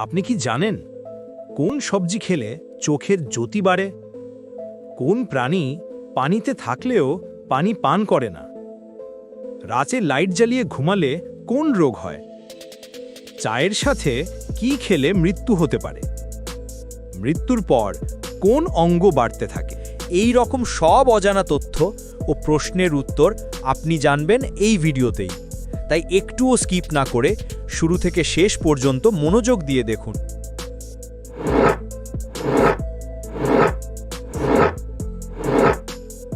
আপনি কি জানেন কোন সবজি খেলে চোখের জ্যোতি বাড়ে? কোন প্রাণী পানিতে থাকলেও পানি পান করে না? রাতে লাইট জ্বালিয়ে ঘুমালে কোন রোগ হয়? চায়ের সাথে কি খেলে মৃত্যু হতে পারে? মৃত্যুর পর কোন অঙ্গ বাড়তে থাকে? এই রকম সব অজানা তথ্য ও প্রশ্নের উত্তর আপনি জানবেন এই ভিডিওতেই। তাই একটুও স্কিপ না করে শুরু থেকে শেষ পর্যন্ত মনোযোগ দিয়ে দেখুন।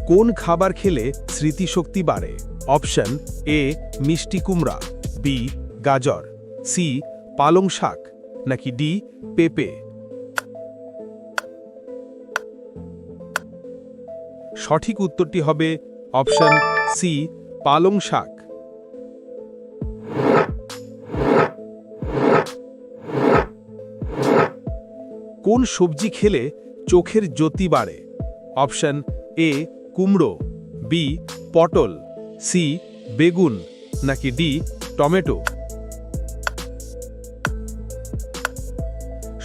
কোন খাবার খেলে স্মৃতিশক্তি বাড়ে? অপশন এ, মিষ্টি কুমড়া, বি, গাজর, সি, পালং শাক, নাকি ডি, পেঁপে। সঠিক উত্তরটি হবে অপশন সি, পালং শাক। কোন সবজি খেলে চোখের জ্যোতি বাড়ে? অপশন এ, কুমড়ো বি পটল সি বেগুন, নাকি ডি টমেটো?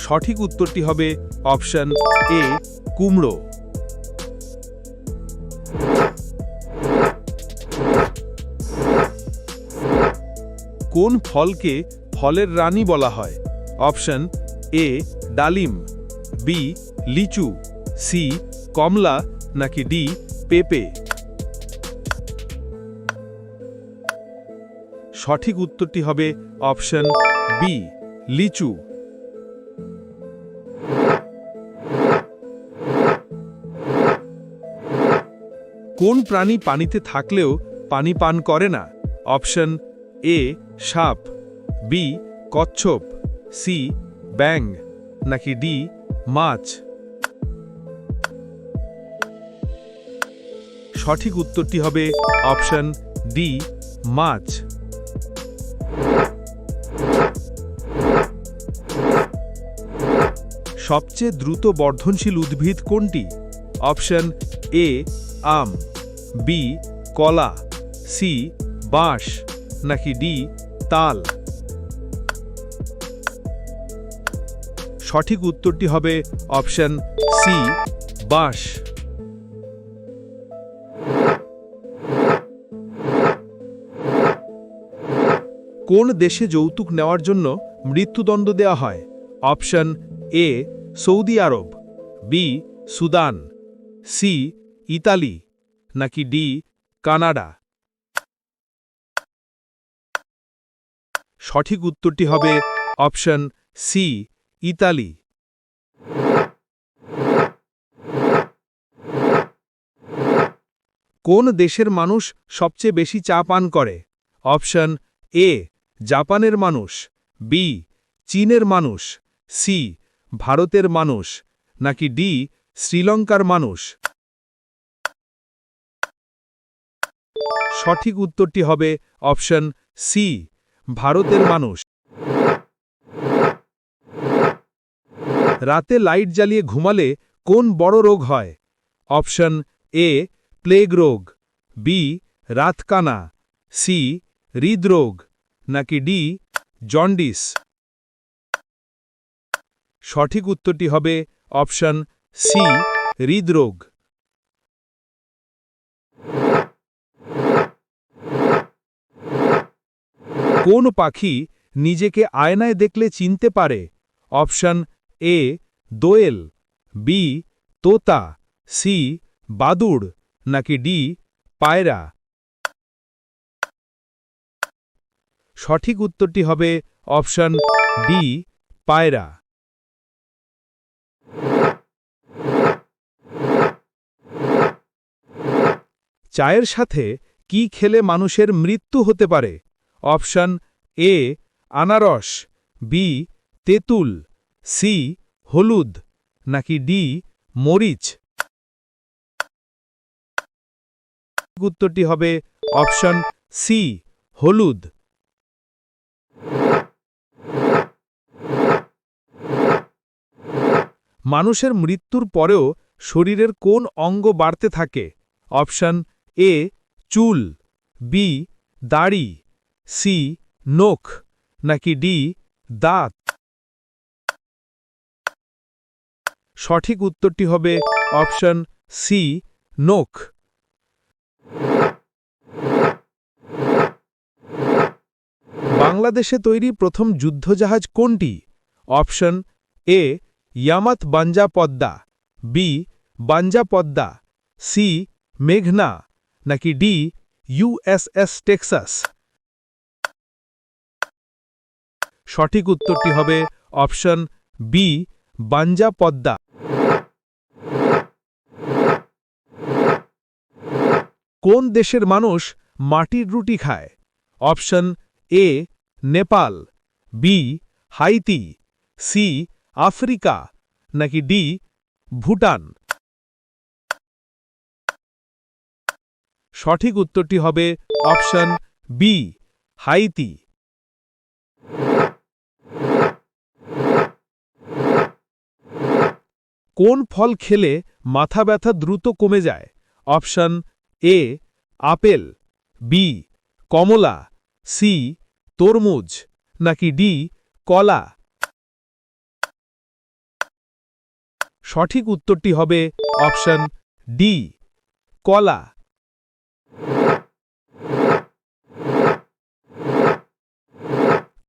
সঠিক উত্তরটি হবে অপশন এ, কুমড়ো। কোন ফলকে ফলের রানী বলা হয়? অপশন এ, ডালিম। বি, লিচু, সি, কমলা নাকি ডি, পেঁপে? সঠিক উত্তরটি হবে অপশন বি, লিচু। কোন প্রাণী পানিতে থাকলেও পানি পান করে না? অপশন এ, সাপ, বি, কচ্ছপ, সি ব্যাং নাকি ডি মাছ। সঠিক উত্তরটি হবে অপশন ডি, মাছ। সবচেয়ে দ্রুত বর্ধনশীল উদ্ভিদ কোনটি? অপশন এ, আম, বি, কলা, সি, বাঁশ, নাকি ডি, তাল? সঠিক উত্তরটি হবে অপশন সি বাঁশ। কোন দেশে যৌতুক নেওয়ার জন্য মৃত্যুদণ্ড দেওয়া হয়? Option A Saudi Arab B Sudan C Italy, নাকি ডি কানাডা? সঠিক উত্তরটি হবে অপশন সি ইতালি। কোন দেশের মানুষ সবচেয়ে বেশি চা পান করে? অপশন এ, জাপানের মানুষ, বি, চীনের মানুষ, সি, ভারতের মানুষ, নাকি ডি, শ্রীলঙ্কার মানুষ? সঠিক উত্তরটি হবে অপশন সি, ভারতের মানুষ। রাতে লাইট জ্বালিয়ে ঘুমালে কোন বড় রোগ হয়? অপশন এ, প্লেগ রোগ, বি, রাতকানা, সি, হৃদরোগ, নাকি ডি, জন্ডিস। সঠিক উত্তরটি হবে অপশন সি, হৃদরোগ। কোন পাখি নিজেকে আয়নায় দেখলে চিনতে পারে? অপশন এ দোয়েল বি তোতা সি বাদুড়, নাকি ডি পায়রা? সঠিক উত্তরটি হবে অপশন ডি পায়রা। চায়ের সাথে কি খেলে মানুষের মৃত্যু হতে পারে? অপশন এ আনারস বি তেঁতুল। সি হলুদ, নাকি ডি মরিচ? উত্তরটি হবে অপশন সি হলুদ। মানুষের মৃত্যুর পরেও শরীরের কোন অঙ্গ বাড়তে থাকে? অপশন এ চুল, বি দাড়ি, সি নখ, নাকি ডি দাঁত? সঠিক উত্তরটি হবে অপশন সি নোখ। বাংলাদেশে তৈরি প্রথম যুদ্ধজাহাজ কোনটি? অপশন এ ইয়ামাত বাঞ্জা পদ্মা বি বাঞ্জা পদ্মা সি মেঘনা, নাকি ডি ইউএসএস টেক্সাস। সঠিক উত্তরটি হবে অপশন বি বাঞ্জা পদ্মা। কোন দেশের মানুষ মাটির রুটি খায়? Option A, Nepal, B, Haiti, C, Africa, নাকি ডি, ভুটান? সঠিক উত্তরটি হবে অপশন বি, হাইতি। কোন ফল খেলে মাথা ব্যথা দ্রুত কমে যায়? অপশন এ, আপেল, বি, কমলা, সি, তরমুজ, নাকি ডি, কলা? সঠিক উত্তরটি হবে অপশন ডি, কলা।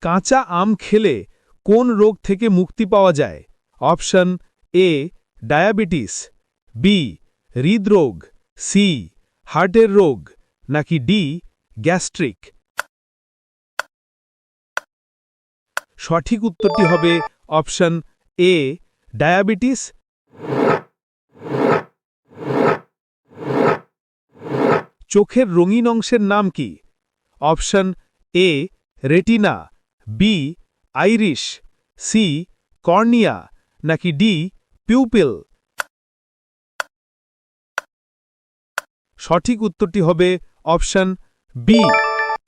কাঁচা আম খেলে কোন রোগ থেকে মুক্তি পাওয়া যায়? অপশন এ, ডায়াবেটিস, বি, হৃদরোগ, সি হার্টের রোগ নাকি ডি, গ্যাস্ট্রিক? সঠিক উত্তরটি হবে অপশন এ, ডায়াবেটিস। চোখের রঙিন অংশের নাম কি? Option A, retina, B, iris, C, cornea, নাকি ডি, পিউপিল? সঠিক উত্তরটি হবে অপশন বি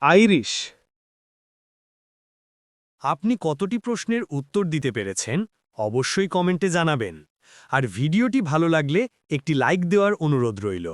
আইরিশ। আপনি কতটি প্রশ্নের উত্তর দিতে পেরেছেন অবশ্যই কমেন্টে জানাবেন। আর ভিডিওটি ভালো লাগলে একটি লাইক দেওয়ার অনুরোধ রইল।